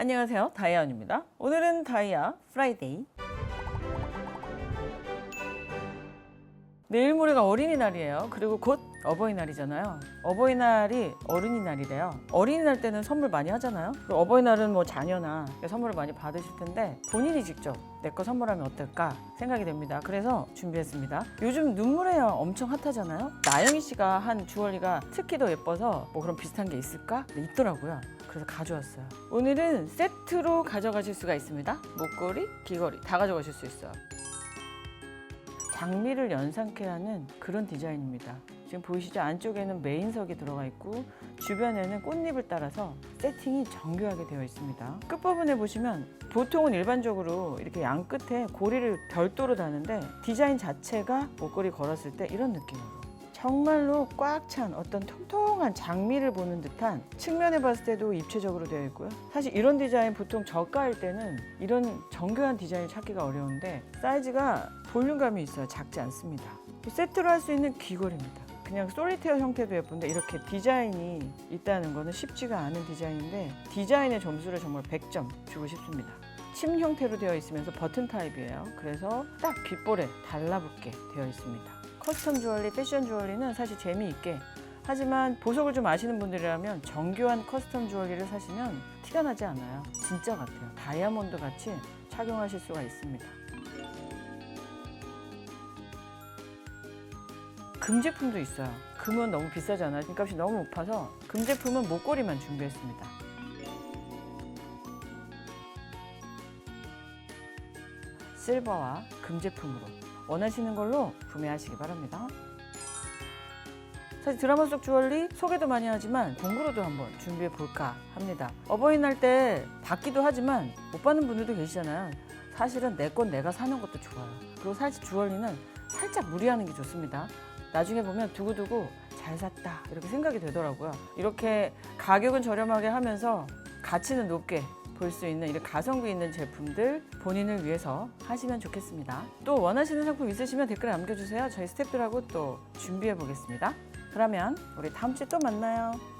안녕하세요. 다이아입니다. 오늘은 다이아 프라이데이. 내일 모레가 어린이날이에요. 그리고 곧 어버이날이잖아요. 어버이날이 어른이날이래요. 어린이날 때는 선물 많이 하잖아요. 어버이날은 뭐 자녀나 선물을 많이 받으실 텐데 본인이 직접 내 거 선물하면 어떨까 생각이 됩니다. 그래서 준비했습니다. 요즘 눈물의 여왕 엄청 핫하잖아요. 나영희 씨가 한 주얼리가 특히 더 예뻐서 뭐 그런 비슷한 게 있을까? 네, 있더라고요. 그래서 가져왔어요. 오늘은 세트로 가져가실 수가 있습니다. 목걸이, 귀걸이 다 가져가실 수 있어요. 장미를 연상케 하는 그런 디자인입니다. 지금 보이시죠? 안쪽에는 메인석이 들어가 있고 주변에는 꽃잎을 따라서 세팅이 정교하게 되어 있습니다. 끝부분에 보시면 보통은 일반적으로 이렇게 양 끝에 고리를 별도로 다는데 디자인 자체가 목걸이 걸었을 때 이런 느낌으로 정말로 꽉 찬 어떤 통통한 장미를 보는 듯한 측면에 봤을 때도 입체적으로 되어 있고요. 사실 이런 디자인 보통 저가일 때는 이런 정교한 디자인을 찾기가 어려운데 사이즈가 볼륨감이 있어요. 작지 않습니다. 세트로 할 수 있는 귀걸이입니다. 그냥 솔리테어 형태도 예쁜데 이렇게 디자인이 있다는 거는 쉽지가 않은 디자인인데 디자인의 점수를 정말 100점 주고 싶습니다. 침 형태로 되어 있으면서 버튼 타입이에요. 그래서 딱 귓볼에 달라붙게 되어 있습니다. 커스텀 주얼리, 패션 주얼리는 사실 재미있게 하지만 보석을 좀 아시는 분들이라면 정교한 커스텀 주얼리를 사시면 티가 나지 않아요. 진짜 같아요. 다이아몬드 같이 착용하실 수가 있습니다. 금 제품도 있어요. 금은 너무 비싸잖아요. 금값이 너무 높아서 금 제품은 목걸이만 준비했습니다. 실버와 금 제품으로 원하시는 걸로 구매하시기 바랍니다. 사실 드라마 속 주얼리 소개도 많이 하지만 공구로도 한번 준비해 볼까 합니다. 어버이날 때 받기도 하지만 못 받는 분들도 계시잖아요. 사실은 내 건 내가 사는 것도 좋아요. 그리고 사실 주얼리는 살짝 무리하는 게 좋습니다. 나중에 보면 두고두고 잘 샀다 이렇게 생각이 되더라고요. 이렇게 가격은 저렴하게 하면서 가치는 높게 볼 수 있는 이런 가성비 있는 제품들 본인을 위해서 하시면 좋겠습니다. 또 원하시는 상품 있으시면 댓글 남겨주세요. 저희 스태프들하고 또 준비해 보겠습니다. 그러면 우리 다음 주에 또 만나요.